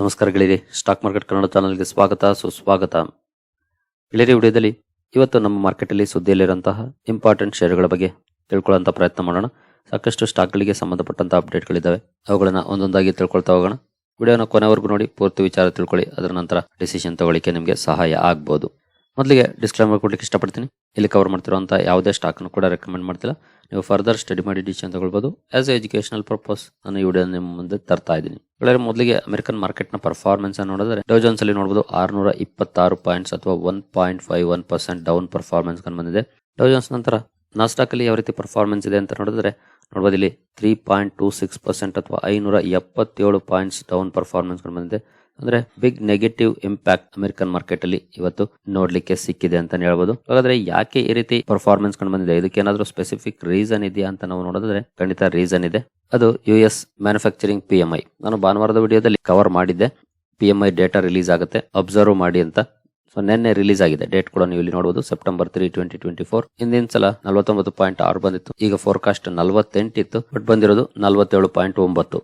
ನಮಸ್ಕಾರ stock market Kannada ಚಾನಲ್ಗೆ ಸ್ವಾಗತ, ಸುಸ್ವಾಗತ. ಗೆಳೆಯರಿ ವಿಡಿಯೋದಲ್ಲಿ, ಇವತ್ತು ನಮ್ಮ ಮಾರ್ಕೆಟಲ್ಲಿ ಸುದ್ದಿಯಲ್ಲಿರುವಂತಹ ಇಂಪಾರ್ಟೆಂಟ್ ಶೇರುಗಳ ಬಗ್ಗೆ ತಿಳ್ಕೊಳ್ಳೋಂಥ ಪ್ರಯತ್ನ ಮಾಡೋಣ. ಸಾಕಷ್ಟು ಸ್ಟಾಕ್ಗಳಿಗೆ ಸಂಬಂಧಪಟ್ಟಂಥ ಅಪ್ಡೇಟ್ಗಳಿದ್ದಾವೆ ಅವುಗಳನ್ನ ಒಂದೊಂದಾಗಿ ತಿಳ್ಕೊಳ್ತಾ ಹೋಗೋಣ. ವಿಡಿಯೋನ ಕೊನೆವರೆಗೂ ನೋಡಿ, ಪೂರ್ತಿ ವಿಚಾರ ತಿಳ್ಕೊಳ್ಳಿ. ಅದರ ನಂತರ ಡಿಸಿಷನ್ ತಗೊಳ್ಳಿಕ್ಕೆ ನಿಮಗೆ ಸಹಾಯ ಆಗ್ಬೋದು. ಮೊದಲಿಗೆ ಡಿಸ್ಕ್ಲೈಮರ್ ಕೊಡ್ಲಿಕ್ಕೆ ಇಷ್ಟಪಡ್ತೀನಿ. ಇಲ್ಲಿ ಕವರ್ ಮಾಡ್ತಿರುವಂಥ ಯಾವುದೇ ಸ್ಟಾಕನ್ನು ಕೂಡ ರೆಕಮೆಂಡ್ ಮಾಡ್ತಿಲ್ಲ. ನೀವು ಫರ್ದರ್ ಸ್ಟಡಿ ಮಾಡಿ ಡಿಸಿಷನ್ ತಗೊಳ್ಬೋದು. ಆಸ್ ಎ ಎಜುಕೇಷನಲ್ ಪರ್ಪಸ್ ನಾನು ಈ ವಿಡಿಯೋ ನಿಮ್ಮ ಮುಂದೆ ತರ್ತಾ ಇದ್ದೀನಿ. ಒಳ್ಳೆ ಮೊದಲಿಗೆ ಅಮೆರಿಕನ್ ಮಾರ್ಕೆಟ್ನ ಪರ್ಫಾರ್ಮೆನ್ಸ್ ಅನ್ನು ನೋಡಿದ್ರೆ ಡೋ ಜೋನ್ಸ್ ಅಲ್ಲಿ ನೋಡಬಹುದು ಆರುನೂರ ಇಪ್ಪತ್ತಾರು ಪಾಯಿಂಟ್ಸ್ ಅಥವಾ one point five one percent down performance ಕಂಡು ಬಂದಿದೆ. ಡೋ ಜೋನ್ಸ್ ನಂತರ ನಾಸ್ಟಾಕ್ ಅಲ್ಲಿ ಯಾವ ರೀತಿ ಪರ್ಫಾರ್ಮೆನ್ಸ್ ಇದೆ ಅಂತ ನೋಡಿದ್ರೆ ನೋಡಬಹುದು ಇಲ್ಲಿ three point two six percent ಅಥವಾ ಐನೂರ ಎಪ್ಪತ್ತೇಳು ಪಾಯಿಂಟ್ಸ್ ಡೌನ್ ಪರ್ಫಾರ್ಮೆನ್ಸ್ ಕಂಡು ಬಂದಿದೆ. ಅಂದ್ರೆ big negative impact American market ಅಲ್ಲಿ ಇವತ್ತು ನೋಡ್ಲಿಕ್ಕೆ ಸಿಕ್ಕಿದೆ ಅಂತ ಹೇಳ್ಬೋದು. ಹಾಗಾದ್ರೆ ಯಾಕೆ ಈ ರೀತಿ ಪರ್ಫಾರ್ಮೆನ್ಸ್ ಕಂಡು ಬಂದಿದೆ? ಇದಕ್ಕೆ ಏನಾದ್ರೂ ಸ್ಪೆಸಿಫಿಕ್ ರೀಸನ್ ಇದೆಯಾ ಅಂತ ನಾವು ನೋಡಿದ್ರೆ ಖಂಡಿತ ರೀಸನ್ ಇದೆ. ಅದು U S manufacturing P M I ನಾನು ಭಾನುವಾರದ ವಿಡಿಯೋದಲ್ಲಿ ಕವರ್ ಮಾಡಿದ್ದೆ. P M I data release ಆಗುತ್ತೆ. ಅಬ್ಸರ್ವ್ ಮಾಡಿ ಅಂತ. ಸೊ ನಿನ್ನೆ ರಿಲೀಸ್ ಆಗಿದೆ. ಡೇಟ್ ಕೂಡ ನೀವು ಇಲ್ಲಿ ನೋಡಬಹುದು September three twenty twenty four ಹಿಂದಿನ ಸಲ ನಲವತ್ತೊಂಬತ್ತು ಪಾಯಿಂಟ್ ಆರು ಬಂದಿತ್ತು. ಈಗ ಫೋರ್ಕಾಸ್ಟ್ ನಲವತ್ತೆಂಟು ಇತ್ತು ಬಟ್ ಬಂದಿರೋದು ನಲವತ್ತೇಳು ಪಾಯಿಂಟ್ ಒಂಬತ್ತು.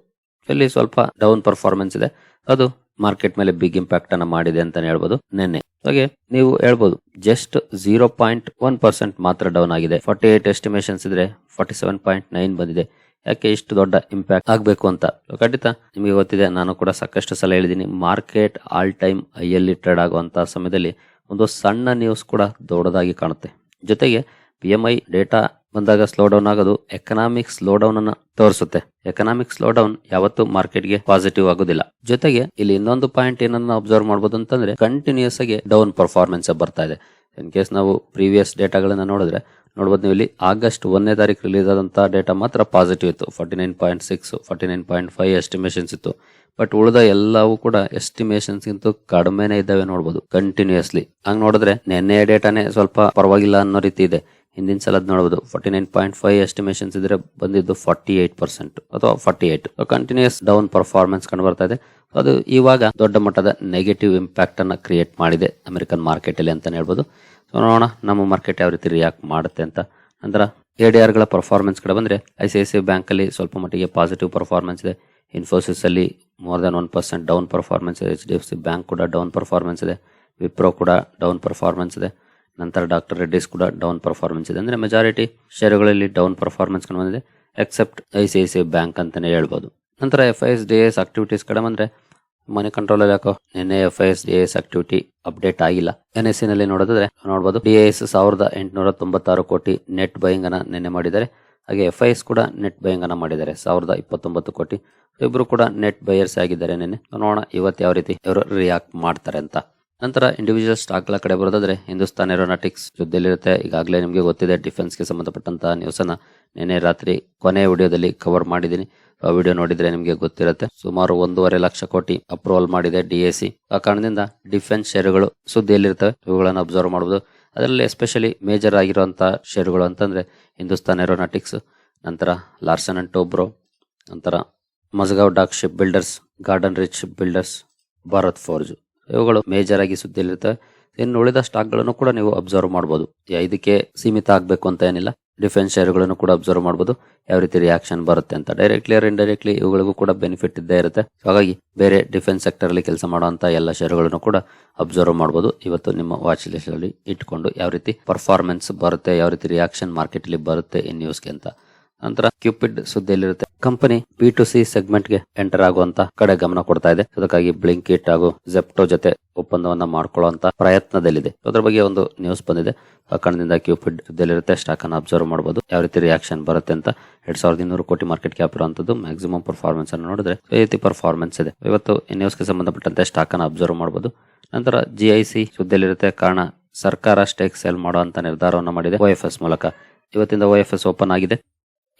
ಇಲ್ಲಿ ಸ್ವಲ್ಪ ಡೌನ್ ಪರ್ಫಾರ್ಮೆನ್ಸ್ ಇದೆ. ಅದು ಮಾರ್ಕೆಟ್ ಮೇಲೆ ಬಿಗ್ ಇಂಪ್ಯಾಕ್ಟ್ ಅನ್ನ ಮಾಡಿದೆ ಅಂತ ಹೇಳ್ಬೋದು ನಿನ್ನೆ. ಹಾಗೆ ನೀವು ಹೇಳ್ಬೋದು just zero point one percent ಮಾತ್ರ ಡೌನ್ ಆಗಿದೆ. ಫಾರ್ಟಿ ಏಟ್ ಎಸ್ಟಿಮೇಷನ್ಸ್ ಇದ್ರೆ ಫಾರ್ಟಿ ಸೆವೆನ್ ಪಾಯಿಂಟ್ ನೈನ್ ಬಂದಿದೆ. ಯಾಕೆ ಇಷ್ಟು ದೊಡ್ಡ ಇಂಪ್ಯಾಕ್ಟ್ ಆಗಬೇಕು ಅಂತ? ಖಂಡಿತ ನಿಮಗೆ ಗೊತ್ತಿದೆ, ನಾನು ಕೂಡ ಸಾಕಷ್ಟು ಸಲ ಹೇಳಿದ್ದೀನಿ, ಮಾರ್ಕೆಟ್ ಆಲ್ ಟೈಮ್ ಐಯಲ್ಲಿ ಟ್ರೇಡ್ ಆಗುವಂತ ಸಮಯದಲ್ಲಿ ಒಂದು ಸಣ್ಣ ನ್ಯೂಸ್ ಕೂಡ ದೊಡ್ಡದಾಗಿ ಕಾಣುತ್ತೆ. ಜೊತೆಗೆ ಪಿ ಎಂ ಐ ಡೇಟಾ ಬಂದಾಗ ಸ್ಲೋ ಡೌನ್ ಆಗೋದು ಎಕನಾಮಿಕ್ ಸ್ಲೋ ಡೌನ್ ಅನ್ನ ತೋರಿಸುತ್ತೆ. ಎಕನಾಮಿಕ್ ಸ್ಲೋ ಡೌನ್ ಯಾವತ್ತೂ ಮಾರ್ಕೆಟ್ಗೆ ಪಾಸಿಟಿವ್ ಆಗೋದಿಲ್ಲ. ಜೊತೆಗೆ ಇಲ್ಲಿ ಇನ್ನೊಂದು ಪಾಯಿಂಟ್ ಏನನ್ನ ಅಬ್ಸರ್ವ್ ಮಾಡಬಹುದು ಅಂತಂದ್ರೆ ಕಂಟಿನ್ಯೂಸ್ ಆಗಿ ಡೌನ್ ಪರ್ಫಾರ್ಮೆನ್ಸ್ ಬರ್ತಾ ಇದೆ. ಇನ್ ಕೇಸ್ ನಾವು ಪ್ರೀವಿಯಸ್ ಡೇಟಾಗಳನ್ನ ನೋಡಿದ್ರೆ, ನೋಡ್ಬೋದು ನೀವು ಇಲ್ಲಿ ಆಗಸ್ಟ್ ಒಂದನೇ ತಾರೀಕು ರಿಲೀಸ್ ಆದಂತಹ ಡೇಟಾ ಮಾತ್ರ ಪಾಸಿಟಿವ್ ಇತ್ತು. Forty nine point six forty nine point five estimations ಇತ್ತು. ಬಟ್ ಉಳಿದ ಎಲ್ಲವೂ ಕೂಡ ಎಸ್ಟಿಮೇಷನ್ಸ್ ಗಿಂತ ಕಡಿಮೆನೇ ಇದ್ದಾವೆ ನೋಡ್ಬೋದು ಕಂಟಿನ್ಯೂಸ್ಲಿ ಹಂಗ್ ನೋಡಿದ್ರೆ ನಿನ್ನೆ ಡೇಟಾನೇ ಸ್ವಲ್ಪ ಪರವಾಗಿಲ್ಲ ಅನ್ನೋ ರೀತಿ ಇದೆ. ಹಿಂದಿನ ಸಲದ ನೋಡಬಹುದು forty nine point five estimations ಇದ್ರೆ ಬಂದಿದ್ದು ಫಾರ್ಟಿ ಏಟ್ ಪರ್ಸೆಂಟ್ ಅಥವಾ forty eight. Continues down performance ಕಂಡು ಬರ್ತಾ ಇದೆ. ಅದು ಇವಾಗ ದೊಡ್ಡ ಮಟ್ಟದ ನೆಗೆಟಿವ್ ಇಂಪ್ಯಾಕ್ಟ್ ಅನ್ನ ಕ್ರಿಯೇಟ್ ಮಾಡಿದೆ ಅಮೆರಿಕನ್ ಮಾರ್ಕೆಟ್ ಅಲ್ಲಿ ಅಂತ ಹೇಳ್ಬೋದು. ಸೊ ನೋಡೋಣ ನಮ್ಮ ಮಾರ್ಕೆಟ್ ಯಾವ ರೀತಿ ರಿಯಾಕ್ಟ್ ಮಾಡುತ್ತೆ ಅಂತ. ನಂತರ ಎ ಡಿ ಗಳ ಪರ್ಫಾರ್ಮೆನ್ಸ್ ಕಡೆ ಬಂದ್ರೆ I C I C bank ಅಲ್ಲಿ ಸ್ವಲ್ಪ ಮಟ್ಟಿಗೆ ಪಾಸಿಟಿವ್ ಪರ್ಫಾರ್ಮೆನ್ಸ್ ಇದೆ. ಇನ್ಫೋಸಿಸ್ ಅಲ್ಲಿ more than one percent down performance ಇದೆ. H D F C bank ಕೂಡ ಡೌನ್ ಪರ್ಫಾರ್ಮೆನ್ಸ್ ಇದೆ. ವಿಪ್ರೋ ಕೂಡ ಡೌನ್ ಪರ್ಫಾರ್ಮೆನ್ಸ್ ಇದೆ. ನಂತರ ಡಾಕ್ಟರ್ ರೆಡ್ಡಿಸ್ ಕೂಡ ಡೌನ್ ಪರ್ಫಾರ್ಮೆನ್ಸ್ ಇದೆ. ಅಂದ್ರೆ ಮೆಜಾರಿಟಿ ಶೇರುಗಳಲ್ಲಿ ಡೌನ್ ಪರ್ಫಾರ್ಮೆನ್ಸ್ ಕಂಡು ಬಂದಿದೆ. Except I C I C bank ಅಂತಾನೆ ಹೇಳ್ಬೋದು. ನಂತರ F I S D S activities ಕಡೆ ಬಂದ್ರೆ ಮನಿ ಕಂಟ್ರೋಲ್ ಅಲ್ಲಿ ಯಾಕೋ ನಿನ್ನೆ F I S D S activity update ಆಗಿಲ್ಲ. ಎನ್ ಎಸ್ನಲ್ಲಿ ನೋಡಿದ್ರೆ ನೋಡಬಹುದು ಡಿ ಎಸ್ ಸಾವಿರದ ಎಂಟುನೂರ ತೊಂಬತ್ತಾರು ಕೋಟಿ ನೆಟ್ ಬೈಯಿಂಗ್ ಅನ್ನ ನಿನ್ನೆ ಮಾಡಿದ್ದಾರೆ. ಹಾಗೆ ಎಫ್ ಐ ಎಸ್ ಕೂಡ ನೆಟ್ ಬೈಯಿಂಗ್ ಅನ್ನ ಮಾಡಿದ್ದಾರೆ. ಸಾವಿರದ ಇಪ್ಪತ್ತೊಂಬತ್ತು ಕೋಟಿ. ಇಬ್ರು ಕೂಡ ನೆಟ್ ಬೈಯರ್ಸ್ ಆಗಿದ್ದಾರೆ ನಿನ್ನೆ. ನೋಡೋಣ ಇವತ್ತು ಯಾವ ರೀತಿ ಇವರು ರಿಯಾಕ್ಟ್ ಮಾಡ್ತಾರೆ ಅಂತ. ನಂತರ ಇಂಡಿವಿಜುವಲ್ ಸ್ಟಾಕ್ಗಳ ಕಡೆ ಬರೋದಾದ್ರೆ ಹಿಂದೂಸ್ತಾನ್ ಏರೋನಾಟಿಕ್ಸ್ ಜೊತೆಲಿರುತ್ತೆ ಈಗಾಗಲೇ ನಿಮಗೆ ಗೊತ್ತಿದೆ ಡಿಫೆನ್ಸ್ಗೆ ಸಂಬಂಧಪಟ್ಟಂತಹ ನ್ಯೂಸ್ ಅನ್ನ ನಿನ್ನೆ ರಾತ್ರಿ ಕೊನೆ ವಿಡಿಯೋದಲ್ಲಿ ಕವರ್ ಮಾಡಿದ್ದೀನಿ. ಆ ವಿಡಿಯೋ ನೋಡಿದ್ರೆ ನಿಮಗೆ ಗೊತ್ತಿರುತ್ತೆ. ಸುಮಾರು ಒಂದೂವರೆ ಲಕ್ಷ ಕೋಟಿ ಅಪ್ರೂವಲ್ ಮಾಡಿದೆ ಡಿ ಎ ಸಿ ಆ ಕಾರಣದಿಂದ ಡಿಫೆನ್ಸ್ ಶೇರುಗಳು ಸುದ್ದಿಯಲ್ಲಿರ್ತವೆ. ಇವುಗಳನ್ನು ಅಬ್ಸರ್ವ್ ಮಾಡಬಹುದು ಅದರಲ್ಲಿ ಎಸ್ಪೆಷಲಿ ಮೇಜರ್ ಆಗಿರುವಂತಹ ಷೇರುಗಳು ಅಂತಂದ್ರೆ ಹಿಂದೂಸ್ತಾನ್ ಏರೋನಾಟಿಕ್ಸ್ ನಂತರ ಲಾರ್ಸನ್ ಅಂಡ್ ಟೋಬ್ರೋ ನಂತರ Mazagon dock ship builders garden reach ship builders Bharat forge ಇವುಗಳು ಮೇಜರ್ ಆಗಿ ಸುದ್ದಿಯಲ್ಲಿರ್ತವೆ ಇನ್ನು ಉಳಿದ ಸ್ಟಾಕ್ಗಳನ್ನು ಕೂಡ ನೀವು ಅಬ್ಸರ್ವ್ ಮಾಡಬಹುದು ಇದಕ್ಕೆ ಸೀಮಿತ ಆಗಬೇಕು ಅಂತ ಏನಿಲ್ಲ. ಡಿಫೆನ್ಸ್ ಶೇರ್ಗಳನ್ನು ಕೂಡ ಅಬ್ಸರ್ವ್ ಮಾಡಬಹುದು ಯಾವ ರೀತಿ ರಿಯಾಕ್ಷನ್ ಬರುತ್ತೆ ಅಂತ ಡೈರೆಕ್ಟ್ಲಿ ಆರ್ ಇಂಡೈರೆಕ್ಟ್ಲಿ ಇವುಗಳಿಗೂ ಕೂಡ ಬೆನಿಫಿಟ್ ಇದ್ದೇ ಇರುತ್ತೆ. ಹಾಗಾಗಿ ಬೇರೆ ಡಿಫೆನ್ಸ್ ಸೆಕ್ಟರ್ ಅಲ್ಲಿ ಕೆಲಸ ಮಾಡುವಂತ ಎಲ್ಲ ಶೇರುಗಳನ್ನು ಕೂಡ ಅಬ್ಸರ್ವ್ ಮಾಡಬಹುದು ಇವತ್ತು ನಿಮ್ಮ ವಾಚ್ ಲಿಸ್ಟ್ ಅಲ್ಲಿ ಇಟ್ಕೊಂಡು ಯಾವ ರೀತಿ ಪರ್ಫಾರ್ಮೆನ್ಸ್ ಬರುತ್ತೆ, ಯಾವ ರೀತಿ ರಿಯಾಕ್ಷನ್ ಮಾರ್ಕೆಟ್ ಅಲ್ಲಿ ಬರುತ್ತೆ ಈ ನ್ಯೂಸ್ಗೆ ಅಂತ. ನಂತರ ಕ್ಯೂಪಿಡ್ ಸುದ್ದಿಯಲ್ಲಿರುತ್ತೆ. ಕಂಪನಿ ಪಿ ಟು ಸಿ ಸೆಗ್ಮೆಂಟ್ಗೆ ಎಂಟರ್ ಆಗುವಂತ ಕಡೆ ಗಮನ ಕೊಡ್ತಾ ಇದೆ. ಅದಕ್ಕಾಗಿ ಬ್ಲಿಂಕಿಟ್ ಹಾಗೂ ಜೆಪ್ಟೋ ಜೊತೆ ಒಪ್ಪಂದವನ್ನ ಮಾಡ್ಕೊಳ್ಳುವಂತ ಪ್ರಯತ್ನದಲ್ಲಿದೆ. ಅದರ ಬಗ್ಗೆ ಒಂದು ನ್ಯೂಸ್ ಬಂದಿದೆ. ಆ ಕಾರಣದಿಂದ ಕ್ಯೂಪಿಡ್ ಸುದ್ದಿಯಲ್ಲಿರುತ್ತೆ. ಸ್ಟಾಕ್ ಅನ್ನು ಅಬ್ಸರ್ವ್ ಮಾಡಬಹುದು ಯಾವ ರೀತಿ ರಿಯಾಕ್ಷನ್ ಬರುತ್ತೆ ಅಂತ ಎರಡ್ ಸಾವಿರದ ಇನ್ನೂರು ಕೋಟಿ ಮಾರ್ಕೆಟ್ ಕ್ಯಾಪ್ ಇರುವಂತದ್ದು ಮ್ಯಾಕ್ಸಿಮಮ್ ಪರ್ಫಾರ್ಮೆನ್ಸ್ ಅನ್ನು ನೋಡಿದ್ರೆ ಈ ರೀತಿ ಪರ್ಫಾರ್ಮೆನ್ಸ್ ಇದೆ. ಇವತ್ತು ಈ ನ್ಯೂಸ್ಗೆ ಸಂಬಂಧಪಟ್ಟಂತೆ ಸ್ಟಾಕ್ ಅನ್ನು ಅಬ್ಸರ್ವ್ ಮಾಡಬಹುದು ನಂತರ ಜಿ ಐ ಸಿ ಸುದ್ದಿಯಲ್ಲಿರುತ್ತೆ. ಕಾರಣ ಸರ್ಕಾರ ಸ್ಟೇಕ್ ಸೇಲ್ ಮಾಡುವಂತ ನಿರ್ಧಾರವನ್ನು ಮಾಡಿದೆ. ಓಎಫ್ಎಸ್ ಎಫ್ ಎಸ್ ಮೂಲಕ. ಇವತ್ತಿಂದ ಒ ಎಫ್ ಎಸ್ ಓಪನ್ ಆಗಿದೆ.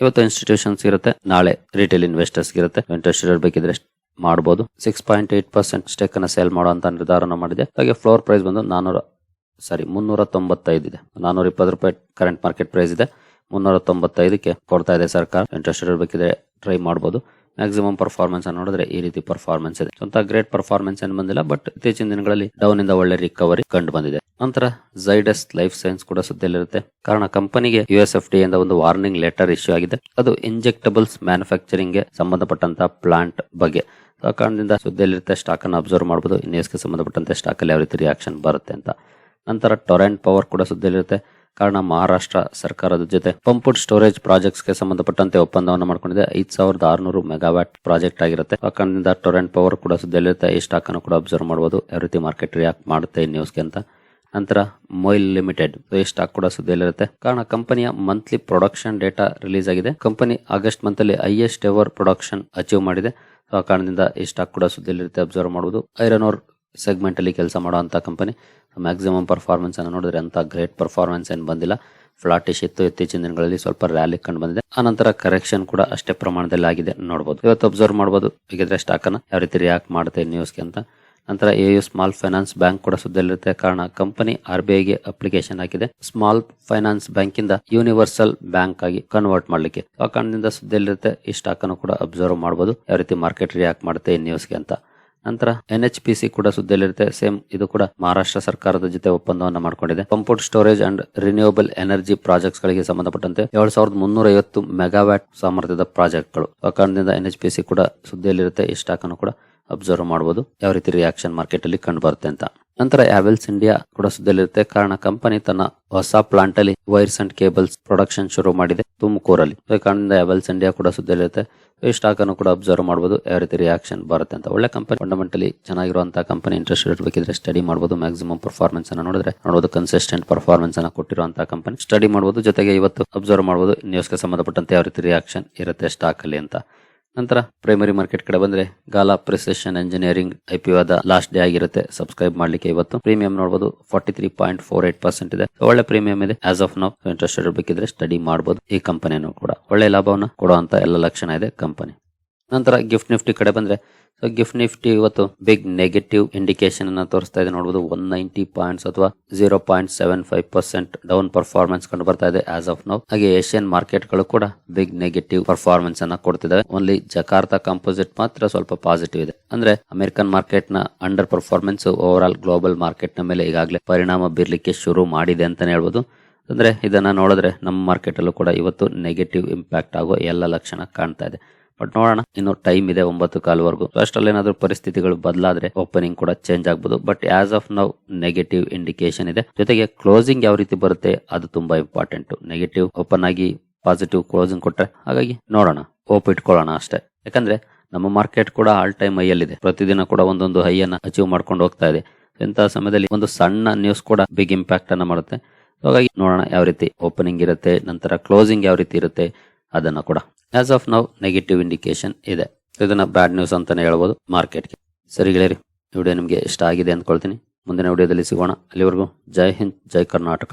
ಇವತ್ತು ಇನ್ಸ್ಟಿಟ್ಯೂಷನ್ಸ್ ಇರುತ್ತೆ. ನಾಳೆ ರಿಟೇಲ್ ಇನ್ವೆಸ್ಟರ್ಸ್ ಇರುತ್ತೆ. ಇಂಟ್ರೆಸ್ಟ್ ಬೇಕಿದ್ರೆ ಮಾಡಬಹುದು six point eight percent stake ಅನ್ನ ಸೇಲ್ ಮಾಡುವಂತ ನಿರ್ಧಾರನ ಮಾಡಿದೆ. ಹಾಗೆ ಫ್ಲೋರ್ ಪ್ರೈಸ್ ಬಂದು ನಾನೂರ ಸಾರಿ ಮುನ್ನೂರ ತೊಂಬತ್ತೈದು ಇದೆ. ನಾನೂರ ಇಪ್ಪತ್ತು ರೂಪಾಯಿ ಕರೆಂಟ್ ಮಾರ್ಕೆಟ್ ಪ್ರೈಸ್ ಇದೆ. ಮುನ್ನೂರ ತೊಂಬತ್ತೈದಕ್ಕೆ ಕೊಡ್ತಾ ಇದೆ ಸರ್ಕಾರ. ಇಂಟ್ರೆಸ್ಟ್ ಬೇಕಿದ್ರೆ ಟ್ರೈ ಮಾಡಬಹುದು ಮ್ಯಾಕ್ಸಿಮಮ್ ಪರ್ಫಾರ್ಮೆನ್ಸ್ ನೋಡಿದ್ರೆ ಈ ರೀತಿ ಪರ್ಫಾರ್ಮೆನ್ಸ್ ಇದೆ. ಅಂತ ಗ್ರೇಟ್ ಪರ್ಫಾರ್ಮೆನ್ಸ್ ಏನು ಬಂದಿಲ್ಲ ಬಟ್ ಇತ್ತೀಚಿನ ದಿನಗಳಲ್ಲಿ ಡೌನ್ ಇಂದ ಒಳ್ಳೆ ರಿಕವರಿ ಕಂಡು ಬಂದಿದೆ. ನಂತರ ಝೈಡಸ್ ಲೈಫ್ ಸೈನ್ಸ್ ಕೂಡ ಸುದ್ದಿಯಲ್ಲಿರುತ್ತೆ ಕಾರಣ ಕಂಪನಿಗೆ ಯು ಎಸ್ ಎಫ್ ಡಿ ಇಂದ ಒಂದು ವಾರ್ನಿಂಗ್ ಲೆಟರ್ ಇಶ್ಯೂ ಆಗಿದೆ. ಅದು ಇಂಜೆಕ್ಟಬಲ್ಸ್ ಮ್ಯಾನುಫ್ಯಾಕ್ಚರಿಂಗ್ಗೆ ಸಂಬಂಧಪಟ್ಟಂತ ಪ್ಲಾಂಟ್ ಬಗ್ಗೆ. ಆ ಕಾರಣದಿಂದ ಸುದ್ದಿಯಲ್ಲಿರುತ್ತೆ ಸ್ಟಾಕ್ ಅನ್ನು ಅಬ್ಸರ್ವ್ ಮಾಡಬಹುದು ಗೆ ಸಂಬಂಧಪಟ್ಟಂತೆ ಸ್ಟಾಕ್ ಅಲ್ಲಿ ಯಾವ ರೀತಿ ರಿಯಾಕ್ಷನ್ ಬರುತ್ತೆ ಅಂತ. ನಂತರ ಟೊರೆಂಟ್ ಪವರ್ ಕೂಡ ಸುದ್ದಿಯಲ್ಲಿರುತ್ತೆ ಕಾರಣ ಮಹಾರಾಷ್ಟ್ರ ಸರ್ಕಾರದ ಜೊತೆ ಪಂಪ್ಡ್ ಸ್ಟೋರೇಜ್ ಪ್ರಾಜೆಕ್ಟ್ಸ್ಗೆ ಸಂಬಂಧಪಟ್ಟಂತೆ ಒಪ್ಪಂದವನ್ನು ಮಾಡ್ಕೊಂಡಿದೆ. ಐದ್ ಸಾವಿರದ ಆರುನೂರು ಮೆಗಾವ್ಯಾಟ್ ಪ್ರಾಜೆಕ್ಟ್ ಆಗಿರುತ್ತೆ. ಕಾರಣದಿಂದ ಟೊರೆಂಟ್ ಪವರ್ ಕೂಡ ಸುದ್ದಿಯಲ್ಲಿರುತ್ತೆ. ಈ ಸ್ಟಾಕ್ ಅನ್ನು ಕೂಡ ಅಬ್ಸರ್ವ್ ಮಾಡಬಹುದು ಯಾವ ರೀತಿ ಮಾರ್ಕೆಟ್ ರಿಯಾಕ್ಟ್ ಮಾಡುತ್ತೆ ಈ ನ್ಯೂಸ್ಗೆ ಅಂತ. ನಂತರ ಮೊಯ್ಲ್ ಲಿಮಿಟೆಡ್ ಈ ಸ್ಟಾಕ್ ಕೂಡ ಸುದ್ದಿಯಲ್ಲಿರುತ್ತೆ. ಕಾರಣ ಕಂಪನಿಯ ಮಂತ್ಲಿ ಪ್ರೊಡಕ್ಷನ್ ಡೇಟಾ ರಿಲೀಸ್ ಆಗಿದೆ. ಕಂಪನಿ ಆಗಸ್ಟ್ ಮಂತ್ ಅಲ್ಲಿ ಹೈಯೆಸ್ಟ್ ಎವರ್ ಪ್ರೊಡಕ್ಷನ್ ಅಚೀವ್ ಮಾಡಿದೆ. ಆ ಕಾರಣದಿಂದ ಈ ಸ್ಟಾಕ್ ಕೂಡ ಸುದ್ದಿಯಲ್ಲಿರುತ್ತೆ. ಅಬ್ಸರ್ವ್ ಮಾಡುವುದು ಐರನ್ ಓರ್ ಸೆಗ್ಮೆಂಟ್ ಅಲ್ಲಿ ಕೆಲಸ ಮಾಡುವಂತ ಕಂಪನಿ ಮ್ಯಾಕ್ಸಿಮಮ್ ಪರ್ಫಾರ್ಮೆನ್ಸ್ ಅನ್ನು ನೋಡಿದ್ರೆ ಅಂತ ಗ್ರೇಟ್ ಪರ್ಫಾರ್ಮೆನ್ಸ್ ಏನು ಬಂದಿಲ್ಲ. ಫ್ಲಾಟಿಶ್ ಇತ್ತು. ಇತ್ತೀಚಿನ ದಿನಗಳಲ್ಲಿ ಸ್ವಲ್ಪ ರ್ಯಾಲಿ ಕಂಡು ಬಂದಿದೆ. ಆನಂತರ ಕರೆಕ್ಷನ್ ಕೂಡ ಅಷ್ಟೇ ಪ್ರಮಾಣದಲ್ಲಿ ಆಗಿದೆ. ನೋಡಬಹುದು ಇವತ್ತು ಅಬ್ಸರ್ವ್ ಮಾಡಬಹುದು ಹೀಗಿದ್ರೆ ಸ್ಟಾಕ್ ಅನ್ನ ಯಾವ ರೀತಿ ರಿಯಾಕ್ಟ್ ಮಾಡುತ್ತೆ ನ್ಯೂಸ್ಗೆ ಅಂತ. ನಂತರ A U small finance bank ಕೂಡ ಸುದ್ದಿಯಲ್ಲಿರುತ್ತೆ ಕಾರಣ ಕಂಪನಿ ಆರ್ ಬಿ ಐಗೆ ಅಪ್ಲಿಕೇಶನ್ ಹಾಕಿದೆ. ಸ್ಮಾಲ್ ಫೈನಾನ್ಸ್ ಬ್ಯಾಂಕ್ ಇಂದ ಯೂನಿವರ್ಸಲ್ ಬ್ಯಾಂಕ್ ಆಗಿ ಕನ್ವರ್ಟ್ ಮಾಡ್ಲಿಕ್ಕೆ. ಆ ಕಾರಣದಿಂದ ಸುದ್ದಿಯಲ್ಲಿರುತ್ತೆ ಈ ಸ್ಟಾಕ್ ಅನ್ನು ಕೂಡ ಅಬ್ಸರ್ವ್ ಮಾಡಬಹುದು ಯಾವ ರೀತಿ ಮಾರ್ಕೆಟ್ ರಿಯಾಕ್ಟ್ ಮಾಡುತ್ತೆ ಈ ನ್ಯೂಸ್ಗೆ ಅಂತ. ನಂತರ ಎನ್ ಎಚ್ ಪಿ ಸಿ ಕೂಡ ಸುದ್ದಿಯಲ್ಲಿರುತ್ತೆ. ಸೇಮ್ ಇದು ಕೂಡ ಮಹಾರಾಷ್ಟ್ರ ಸರ್ಕಾರದ ಜೊತೆ ಒಪ್ಪಂದವನ್ನು ಮಾಡಿಕೊಂಡಿದೆ. Pumped storage and renewable energy projects ಗಳಿಗೆ ಸಂಬಂಧಪಟ್ಟಂತೆ ಏಳು ಸಾವಿರದ ಮುನ್ನೂರ ಐವತ್ತು ಮೆಗಾವ್ಯಾಟ್ ಸಾಮರ್ಥ್ಯದ ಪ್ರಾಜೆಕ್ಟ್ಗಳು. ಆ ಕಾರಣದಿಂದ ಎನ್ ಎಚ್ ಪಿ ಸಿ ಕೂಡ ಸುದ್ದಿಯಲ್ಲಿರುತ್ತೆ. ಈ ಕೂಡ ಅಬ್ಸರ್ವ್ ಮಾಡಬಹುದು ಯಾವ ರೀತಿ ರಿಯಾಕ್ಷನ್ ಮಾರ್ಕೆಟ್ ಅಲ್ಲಿ ಕಂಡು ಬರುತ್ತೆ ಅಂತ. ನಂತರ ಆವೆಲ್ಸ್ ಇಂಡಿಯಾ ಕೂಡ ಸುದ್ದಿಯಲ್ಲಿರುತ್ತೆ. ಕಾರಣ ಕಂಪನಿ ತನ್ನ ಹೊಸ ಪ್ಲಾಂಟ್ ಅಲ್ಲಿ ವೈರ್ಸ್ ಅಂಡ್ ಕೇಬಲ್ಸ್ ಪ್ರೊಡಕ್ಷನ್ ಶುರು ಮಾಡಿದೆ ತುಮಕೂರಲ್ಲಿ. ಕಾರಣದಿಂದ ಆವೆಲ್ಸ್ ಇಂಡಿಯಾ ಕೂಡ ಸುದ್ದಿಯಲ್ಲಿರುತ್ತೆ. ಈ ಸ್ಟಾಕ್ ಅನ್ನು ಕೂಡ ಅಬ್ಸರ್ವ್ ಮಾಡಬಹುದು ಯಾವ ರೀತಿ ರಿಯಾಕ್ಷನ್ ಬರುತ್ತೆ ಅಂತ. ಒಳ್ಳೆ ಕಂಪನಿ ಫಂಡಮೆಂಟಲಿ ಚೆನ್ನಾಗಿರುವಂತಹ ಕಂಪನಿ ಇಂಟ್ರೆಸ್ಟ್ ಬೇಕಿದ್ರೆ ಸ್ಟಡಿ ಮಾಡಬಹುದು ಮ್ಯಾಕ್ಸಿಮಮ್ ಪರ್ಫಾರ್ಮೆನ್ಸ್ ಅನ್ನು ನೋಡಿದ್ರೆ ನೋಡಬಹುದು ಕನ್ಸಿಸ್ಟೆಂಟ್ ಪರ್ಫಾರ್ಮೆನ್ಸ್ ಅನ್ನು ಕೊಟ್ಟಿರುವಂತಹ ಕಂಪನಿ ಸ್ಟಡಿ ಮಾಡಬಹುದು ಜೊತೆಗೆ ಇವತ್ತು ಅಬ್ಸರ್ವ್ ಮಾಡಬಹುದು ನ್ಯೂಸ್ಗೆ ಸಂಬಂಧಪಟ್ಟಂತೆ ಯಾವ ರೀತಿ ರಿಯಾಕ್ಷನ್ ಇರುತ್ತೆ ಸ್ಟಾಕ್ ಅಲ್ಲಿ ಅಂತ. ನಂತರ ಪ್ರೈಮರಿ ಮಾರ್ಕೆಟ್ ಕಡೆ ಬಂದ್ರೆ Gala precision engineering I P ಆದ ಲಾಸ್ಟ್ ಡೇ ಆಗಿರುತ್ತೆ. ಸಬ್ಸ್ಕ್ರೈಬ್ ಮಾಡ್ಲಿಕ್ಕೆ ಇವತ್ತು. ಪ್ರೀಮಿಯಂ ನೋಡಬಹುದು forty three point four eight percent ಇದೆ ಒಳ್ಳೆ ಪ್ರೀಮಿಯಂ ಇದೆ. ಆಸ್ ಆಫ್ ನೌ ಇಂಟ್ರೆಸ್ಟ್ ಇರಬೇಕಿದ್ರೆ ಸ್ಟಡಿ ಮಾಡಬಹುದು ಈ ಕಂಪನಿಯನ್ನು ಕೂಡ ಒಳ್ಳೆ ಲಾಭವನ್ನು ಕೊಡುವಂತ ಎಲ್ಲ ಲಕ್ಷಣ ಇದೆ ಕಂಪನಿ ನಂತರ ಗಿಫ್ಟ್ ನಿಫ್ಟಿ ಕಡೆ ಬಂದ್ರೆ ಸೊ ಗಿಫ್ಟ್ ನಿಫ್ಟಿ ಇವತ್ತು ಬಿಗ್ ನೆಗೆಟಿವ್ ಇಂಡಿಕೇಶನ್ ಅನ್ನ ತೋರಿಸ್ತಾ ಇದೆ. ನೋಡಬಹುದು ಒನ್ ನೈಂಟಿ ಪಾಯಿಂಟ್ಸ್ ಅಥವಾ zero point seven five percent down performance ಕಂಡು ಬರ್ತಾ ಇದೆ ಆಸ್ ಆಫ್ ನೌ ಹಾಗೆ ಏಷ್ಯನ್ ಮಾರ್ಕೆಟ್ಗಳು ಕೂಡ ಬಿಗ್ ನೆಗೆಟಿವ್ ಪರ್ಫಾರ್ಮೆನ್ಸ್ ಅನ್ನ ಕೊಡ್ತಿದ್ದಾವೆ ಓನ್ಲಿ ಜಕಾರ್ತಾ ಕಂಪೋಸಿಟ್ ಮಾತ್ರ ಸ್ವಲ್ಪ ಪಾಸಿಟಿವ್ ಇದೆ. ಅಂದ್ರೆ American ಮಾರ್ಕೆಟ್ನ under performance over all global ಮಾರ್ಕೆಟ್ನ ಮೇಲೆ ಈಗಾಗಲೇ ಪರಿಣಾಮ ಬೀರ್ಲಿಕ್ಕೆ ಶುರು ಮಾಡಿದೆ ಅಂತಾನೆ ಹೇಳ್ಬೋದು. ಅಂದ್ರೆ ಇದನ್ನ ನೋಡಿದ್ರೆ ನಮ್ಮ ಮಾರ್ಕೆಟ್ ಅಲ್ಲೂ ಕೂಡ ಇವತ್ತು ನೆಗೆಟಿವ್ ಇಂಪ್ಯಾಕ್ಟ್ ಆಗೋ ಎಲ್ಲ ಲಕ್ಷಣ ಕಾಣ್ತಾ ಇದೆ. ಬಟ್ ನೋಡೋಣ. ಇನ್ನು ಟೈಮ್ ಇದೆ ಒಂಬತ್ತು ಕಾಲವರೆಗೂ. ಅಷ್ಟರಲ್ಲಿ ಏನಾದರೂ ಪರಿಸ್ಥಿತಿಗಳು ಬದಲಾದ್ರೆ ಓಪನಿಂಗ್ ಕೂಡ ಚೇಂಜ್ ಆಗ್ಬೋದು. But as of now negative indication ಇದೆ. ಜೊತೆಗೆ ಕ್ಲೋಸಿಂಗ್ ಯಾವ ರೀತಿ ಬರುತ್ತೆ, ಅದು ತುಂಬಾ ಇಂಪಾರ್ಟೆಂಟ್ ನೆಗೆಟಿವ್ ಓಪನ್ ಆಗಿ ಪಾಸಿಟಿವ್ ಕ್ಲೋಸಿಂಗ್ ಕೊಟ್ರೆ, ಹಾಗಾಗಿ ನೋಡೋಣ. ಓಪ್ ಇಟ್ಕೊಳ್ಳೋಣ ಅಷ್ಟೇ. ಯಾಕಂದ್ರೆ ನಮ್ಮ ಮಾರ್ಕೆಟ್ ಕೂಡ ಆಲ್ ಟೈಮ್ ಹೈಯಲ್ಲಿದೆ ಪ್ರತಿದಿನ ಕೂಡ ಒಂದೊಂದು ಹೈ ಅನ್ನ ಅಚೀವ್ ಮಾಡ್ಕೊಂಡು ಹೋಗ್ತಾ ಇದೆ. ಇಂತಹ ಸಮಯದಲ್ಲಿ ಒಂದು ಸಣ್ಣ ನ್ಯೂಸ್ ಕೂಡ ಬಿಗ್ ಇಂಪ್ಯಾಕ್ಟ್ ಅನ್ನ ಮಾಡುತ್ತೆ. ಹಾಗಾಗಿ ನೋಡೋಣ ಯಾವ ರೀತಿ ಓಪನಿಂಗ್ ಇರುತ್ತೆ, ನಂತರ ಕ್ಲೋಸಿಂಗ್ ಯಾವ ರೀತಿ ಇರುತ್ತೆ, ಅದನ್ನ ಕೂಡ. As of now negative indication ಇದೆ. ಇದನ್ನ ಬ್ಯಾಡ್ ನ್ಯೂಸ್ ಅಂತಾನೆ ಹೇಳ್ಬೋದು ಮಾರ್ಕೆಟ್ಗೆ ಸರಿ ಗೆಳೆಯರಿ ವಿಡಿಯೋ ನಿಮಗೆ ಇಷ್ಟ ಆಗಿದೆ ಅಂದ್ಕೊಳ್ತೀನಿ. ಮುಂದಿನ ವಿಡಿಯೋದಲ್ಲಿ ಸಿಗೋಣ. ಅಲ್ಲಿವರೆಗೂ ಜೈ ಹಿಂದ್, ಜೈ ಕರ್ನಾಟಕ.